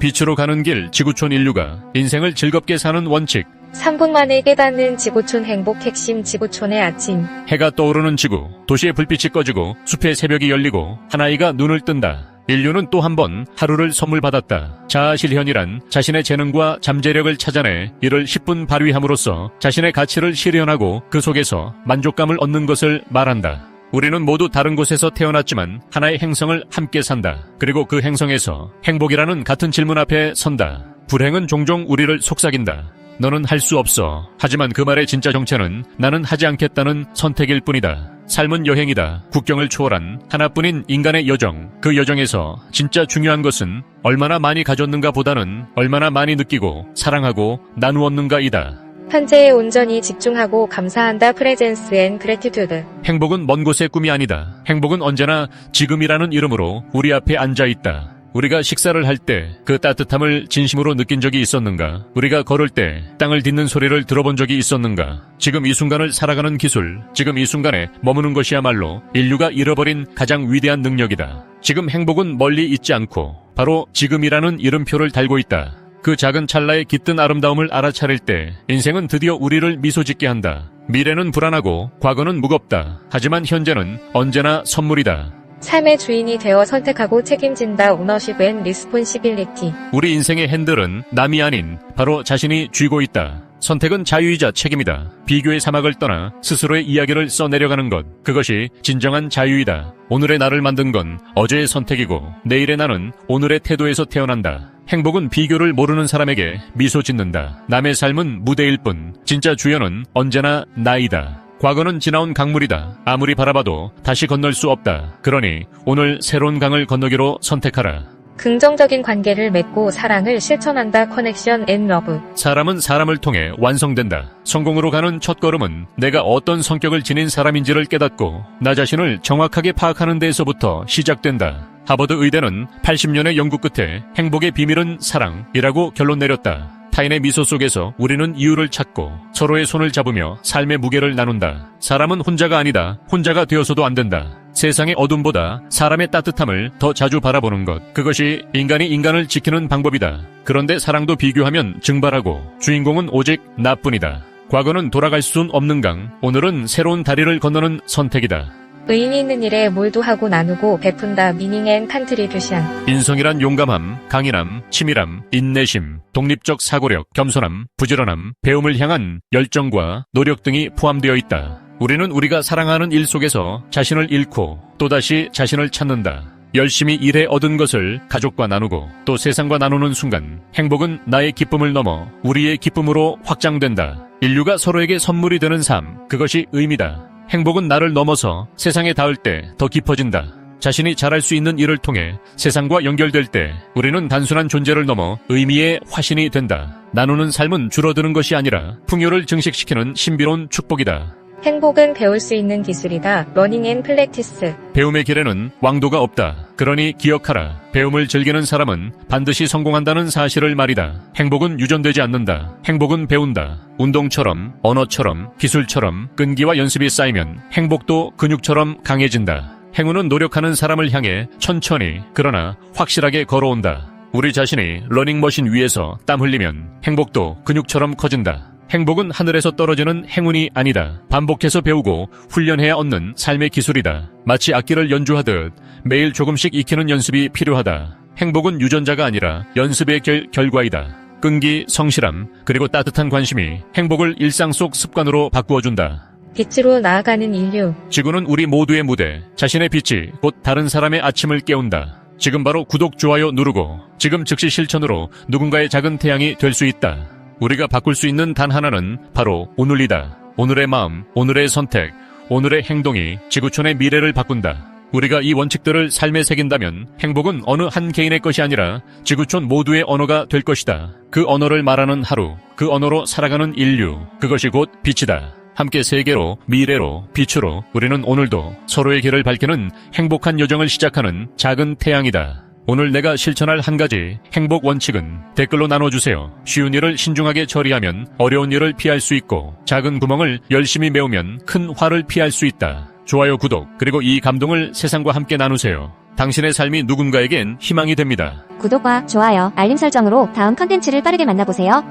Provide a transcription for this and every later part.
빛으로 가는 길 지구촌 인류가 인생을 즐겁게 사는 원칙 3분 만에 깨닫는 지구촌 행복 핵심 지구촌의 아침. 해가 떠오르는 지구 도시의 불빛이 꺼지고 숲의 새벽이 열리고 하나이가 눈을 뜬다. 인류는 또 한 번 하루를 선물 받았다. 자아실현이란 자신의 재능과 잠재력을 찾아내 이를 10분 발휘함으로써 자신의 가치를 실현하고 그 속에서 만족감을 얻는 것을 말한다. 우리는 모두 다른 곳에서 태어났지만 하나의 행성을 함께 산다. 그리고 그 행성에서 행복이라는 같은 질문 앞에 선다. 불행은 종종 우리를 속삭인다. 너는 할 수 없어. 하지만 그 말의 진짜 정체는 나는 하지 않겠다는 선택일 뿐이다. 삶은 여행이다. 국경을 초월한 하나뿐인 인간의 여정. 그 여정에서 진짜 중요한 것은 얼마나 많이 가졌는가 보다는 얼마나 많이 느끼고 사랑하고 나누었는가이다. 현재에 온전히 집중하고 감사한다 프레젠스 앤 그래티튜드. 행복은 먼 곳의 꿈이 아니다. 행복은 언제나 지금이라는 이름으로 우리 앞에 앉아 있다. 우리가 식사를 할 때 그 따뜻함을 진심으로 느낀 적이 있었는가? 우리가 걸을 때 땅을 딛는 소리를 들어본 적이 있었는가? 지금 이 순간을 살아가는 기술, 지금 이 순간에 머무는 것이야말로 인류가 잃어버린 가장 위대한 능력이다. 지금 행복은 멀리 있지 않고 바로 지금이라는 이름표를 달고 있다. 그 작은 찰나의 깃든 아름다움을 알아차릴 때 인생은 드디어 우리를 미소 짓게 한다. 미래는 불안하고 과거는 무겁다. 하지만 현재는 언제나 선물이다. 삶의 주인이 되어 선택하고 책임진다 오너십 앤 리스폰시빌리티. 우리 인생의 핸들은 남이 아닌 바로 자신이 쥐고 있다. 선택은 자유이자 책임이다. 비교의 사막을 떠나 스스로의 이야기를 써내려가는 것. 그것이 진정한 자유이다. 오늘의 나를 만든 건 어제의 선택이고 내일의 나는 오늘의 태도에서 태어난다. 행복은 비교를 모르는 사람에게 미소 짓는다. 남의 삶은 무대일 뿐 진짜 주연은 언제나 나이다. 과거는 지나온 강물이다. 아무리 바라봐도 다시 건널 수 없다. 그러니 오늘 새로운 강을 건너기로 선택하라. 긍정적인 관계를 맺고 사랑을 실천한다 커넥션 앤 러브. 사람은 사람을 통해 완성된다. 성공으로 가는 첫 걸음은 내가 어떤 성격을 지닌 사람인지를 깨닫고 나 자신을 정확하게 파악하는 데에서부터 시작된다. 하버드 의대는 80년의 연구 끝에 행복의 비밀은 사랑이라고 결론 내렸다. 타인의 미소 속에서 우리는 이유를 찾고 서로의 손을 잡으며 삶의 무게를 나눈다. 사람은 혼자가 아니다. 혼자가 되어서도 안 된다. 세상의 어둠보다 사람의 따뜻함을 더 자주 바라보는 것. 그것이 인간이 인간을 지키는 방법이다. 그런데 사랑도 비교하면 증발하고 주인공은 오직 나뿐이다. 과거는 돌아갈 순 없는 강, 오늘은 새로운 다리를 건너는 선택이다. 의미 있는 일에 몰두하고 나누고 베푼다 미닝 앤 컨트리뷰션. 인성이란 용감함, 강인함, 치밀함, 인내심, 독립적 사고력, 겸손함, 부지런함, 배움을 향한 열정과 노력 등이 포함되어 있다. 우리는 우리가 사랑하는 일 속에서 자신을 잃고 또다시 자신을 찾는다. 열심히 일해 얻은 것을 가족과 나누고 또 세상과 나누는 순간 행복은 나의 기쁨을 넘어 우리의 기쁨으로 확장된다. 인류가 서로에게 선물이 되는 삶, 그것이 의미다. 행복은 나를 넘어서 세상에 닿을 때 더 깊어진다. 자신이 잘할 수 있는 일을 통해 세상과 연결될 때 우리는 단순한 존재를 넘어 의미의 화신이 된다. 나누는 삶은 줄어드는 것이 아니라 풍요를 증식시키는 신비로운 축복이다. 행복은 배울 수 있는 기술이다. 러닝 앤 플렉티스. 배움의 길에는 왕도가 없다. 그러니 기억하라. 배움을 즐기는 사람은 반드시 성공한다는 사실을 말이다. 행복은 유전되지 않는다. 행복은 배운다. 운동처럼, 언어처럼, 기술처럼 끈기와 연습이 쌓이면 행복도 근육처럼 강해진다. 행운은 노력하는 사람을 향해 천천히, 그러나 확실하게 걸어온다. 우리 자신이 러닝머신 위에서 땀 흘리면 행복도 근육처럼 커진다. 행복은 하늘에서 떨어지는 행운이 아니다. 반복해서 배우고 훈련해야 얻는 삶의 기술이다. 마치 악기를 연주하듯 매일 조금씩 익히는 연습이 필요하다. 행복은 유전자가 아니라 연습의 결, 결과이다. 끈기, 성실함, 그리고 따뜻한 관심이 행복을 일상 속 습관으로 바꾸어준다. 빛으로 나아가는 인류. 지구는 우리 모두의 무대, 자신의 빛이 곧 다른 사람의 아침을 깨운다. 지금 바로 구독, 좋아요 누르고 지금 즉시 실천으로 누군가의 작은 태양이 될 수 있다. 우리가 바꿀 수 있는 단 하나는 바로 오늘이다. 오늘의 마음, 오늘의 선택, 오늘의 행동이 지구촌의 미래를 바꾼다. 우리가 이 원칙들을 삶에 새긴다면 행복은 어느 한 개인의 것이 아니라 지구촌 모두의 언어가 될 것이다. 그 언어를 말하는 하루, 그 언어로 살아가는 인류, 그것이 곧 빛이다. 함께 세계로, 미래로, 빛으로 우리는 오늘도 서로의 길을 밝히는 행복한 여정을 시작하는 작은 태양이다. 오늘 내가 실천할 한 가지 행복 원칙은 댓글로 나눠주세요. 쉬운 일을 신중하게 처리하면 어려운 일을 피할 수 있고 작은 구멍을 열심히 메우면 큰 화를 피할 수 있다. 좋아요, 구독, 그리고 이 감동을 세상과 함께 나누세요. 당신의 삶이 누군가에겐 희망이 됩니다. 구독과 좋아요, 알림 설정으로 다음 컨텐츠를 빠르게 만나보세요.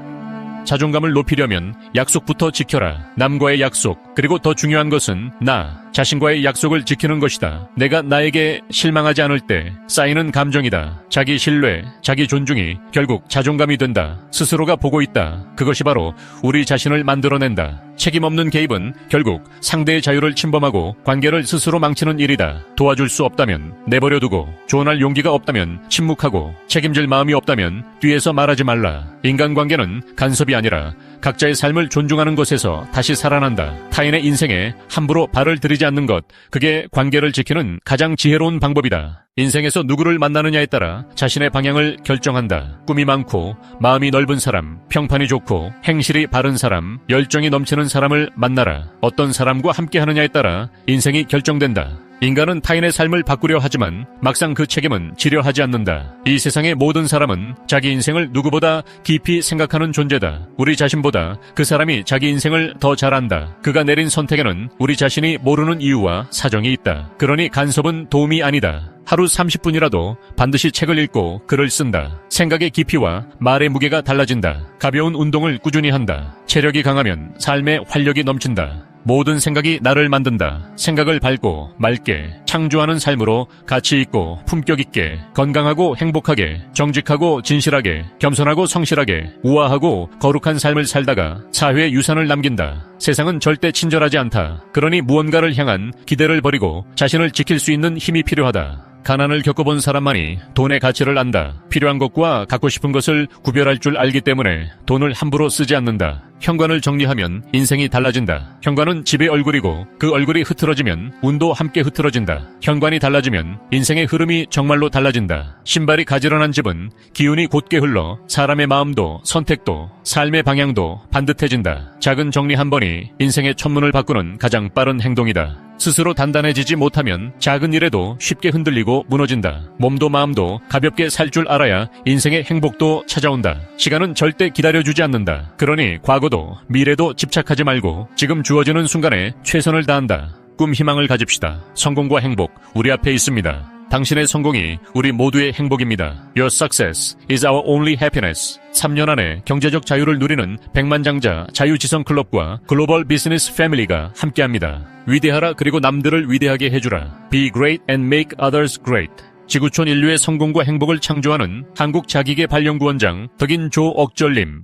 자존감을 높이려면 약속부터 지켜라. 남과의 약속, 그리고 더 중요한 것은 나, 자신과의 약속을 지키는 것이다. 내가 나에게 실망하지 않을 때 쌓이는 감정이다. 자기 신뢰, 자기 존중이 결국 자존감이 된다. 스스로가 보고 있다. 그것이 바로 우리 자신을 만들어낸다. 책임 없는 개입은 결국 상대의 자유를 침범하고 관계를 스스로 망치는 일이다. 도와줄 수 없다면 내버려두고 조언할 용기가 없다면 침묵하고 책임질 마음이 없다면 뒤에서 말하지 말라. 인간관계는 간섭이 아니라 각자의 삶을 존중하는 것에서 다시 살아난다. 타인의 인생에 함부로 발을 들이지 않는 것, 그게 관계를 지키는 가장 지혜로운 방법이다. 인생에서 누구를 만나느냐에 따라 자신의 방향을 결정한다. 꿈이 많고 마음이 넓은 사람, 평판이 좋고 행실이 바른 사람, 열정이 넘치는 사람을 만나라. 어떤 사람과 함께 하느냐에 따라 인생이 결정된다. 인간은 타인의 삶을 바꾸려 하지만 막상 그 책임은 지려 하지 않는다. 이 세상의 모든 사람은 자기 인생을 누구보다 깊이 생각하는 존재다. 우리 자신보다 그 사람이 자기 인생을 더 잘 안다. 그가 내린 선택에는 우리 자신이 모르는 이유와 사정이 있다. 그러니 간섭은 도움이 아니다. 하루 30분이라도 반드시 책을 읽고 글을 쓴다. 생각의 깊이와 말의 무게가 달라진다. 가벼운 운동을 꾸준히 한다. 체력이 강하면 삶의 활력이 넘친다. 모든 생각이 나를 만든다. 생각을 밝고 맑게 창조하는 삶으로 가치 있고 품격 있게 건강하고 행복하게 정직하고 진실하게 겸손하고 성실하게 우아하고 거룩한 삶을 살다가 사회에 유산을 남긴다. 세상은 절대 친절하지 않다. 그러니 무언가를 향한 기대를 버리고 자신을 지킬 수 있는 힘이 필요하다. 가난을 겪어본 사람만이 돈의 가치를 안다. 필요한 것과 갖고 싶은 것을 구별할 줄 알기 때문에 돈을 함부로 쓰지 않는다. 현관을 정리하면 인생이 달라진다. 현관은 집의 얼굴이고 그 얼굴이 흐트러지면 운도 함께 흐트러진다. 현관이 달라지면 인생의 흐름이 정말로 달라진다. 신발이 가지런한 집은 기운이 곧게 흘러 사람의 마음도 선택도 삶의 방향도 반듯해진다. 작은 정리 한 번이 인생의 천문을 바꾸는 가장 빠른 행동이다. 스스로 단단해지지 못하면 작은 일에도 쉽게 흔들리고 무너진다. 몸도 마음도 가볍게 살 줄 알아야 인생의 행복도 찾아온다. 시간은 절대 기다려주지 않는다. 그러니 과거도 미래도 집착하지 말고 지금 주어지는 순간에 최선을 다한다. 꿈 희망을 가집시다. 성공과 행복 우리 앞에 있습니다. 당신의 성공이 우리 모두의 행복입니다. Your success is our only happiness. 3년 안에 경제적 자유를 누리는 백만장자 자유지성 클럽과 글로벌 비즈니스 패밀리가 함께합니다. 위대하라 그리고 남들을 위대하게 해주라. Be great and make others great. 지구촌 인류의 성공과 행복을 창조하는 한국 자기계 발령구원장 덕인 조 억절님.